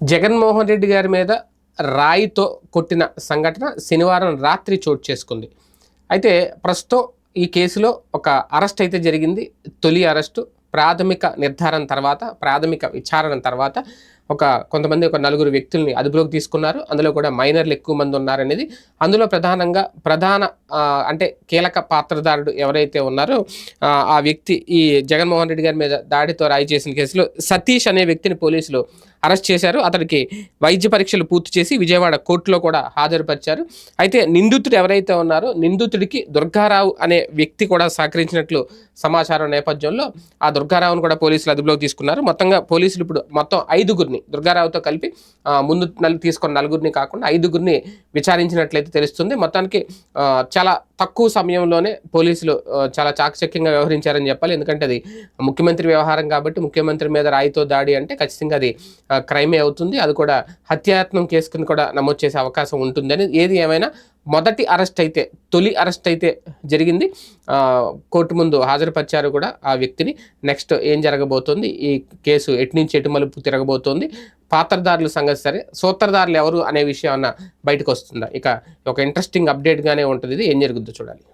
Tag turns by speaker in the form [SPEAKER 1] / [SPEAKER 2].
[SPEAKER 1] జగన్మోహన్ రెడ్డి గారి మీద రాయితో కొట్టిన సంఘటన శనివారం రాత్రి చోటు చేసుకుంది. అయితే ప్రస్తుతం ఈ కేసులో ఒక అరెస్ట్ అయితే జరిగింది. తొలి అరెస్టు ప్రాథమిక నిర్ధారణ తర్వాత ప్రాథమిక విచారణ తర్వాత ఒక కొంతమంది ఒక నలుగురు వ్యక్తుల్ని అదుపులోకి తీసుకున్నారు. అందులో కూడా మైనర్లు ఎక్కువ మంది ఉన్నారనేది. అందులో ప్రధానంగా ప్రధాన అంటే కీలక పాత్రదారుడు ఎవరైతే ఉన్నారో ఆ, ఆ వ్యక్తి ఈ జగన్మోహన్ రెడ్డి గారి మీద దాడితో రాయి చేసిన కేసులో సతీష్ అనే వ్యక్తిని పోలీసులు అరెస్ట్ చేశారు. అతనికి వైద్య పరీక్షలు పూర్తి చేసి విజయవాడ కోర్టులో కూడా హాజరుపరిచారు. అయితే నిందితుడు ఎవరైతే ఉన్నారో నిందితుడికి దుర్గారావు అనే వ్యక్తి కూడా సహకరించినట్లు సమాచారం నేపథ్యంలో ఆ దుర్గారావును కూడా పోలీసులు అదుపులోకి తీసుకున్నారు. మొత్తంగా పోలీసులు ఇప్పుడు మొత్తం ఐదుగురిని దుర్గారావుతో కలిపి ముందు నలు తీసుకున్న నలుగురిని కాకుండా ఐదుగురిని విచారించినట్లయితే తెలుస్తుంది. మొత్తానికి చాలా తక్కువ సమయంలోనే పోలీసులు చాలా చాకచక్యంగా వ్యవహరించారని చెప్పాలి. ఎందుకంటే అది ముఖ్యమంత్రి వ్యవహారం కాబట్టి ముఖ్యమంత్రి మీద రాయితో దాడి అంటే ఖచ్చితంగా అది క్రైమే అవుతుంది. అది కూడా హత్యాయత్నం కేసు కింద కూడా నమోదు చేసే అవకాశం ఉంటుందని. ఏది ఏమైనా మొదటి అరెస్ట్ అయితే తొలి అరెస్ట్ అయితే జరిగింది. కోర్టు ముందు హాజరుపరిచారు కూడా ఆ వ్యక్తిని. నెక్స్ట్ ఏం జరగబోతోంది? ఈ కేసు ఎటు నుంచి ఎటు మలుపు తిరగబోతోంది? పాత్రదారుల సంగతి సరే సూత్రధారులు ఎవరు అనే విషయం అన్న బయటకు వస్తుందా? ఇక ఒక ఇంట్రెస్టింగ్ అప్డేట్గానే ఉంటుంది ఇది. ఏం జరుగుద్దో చూడాలి.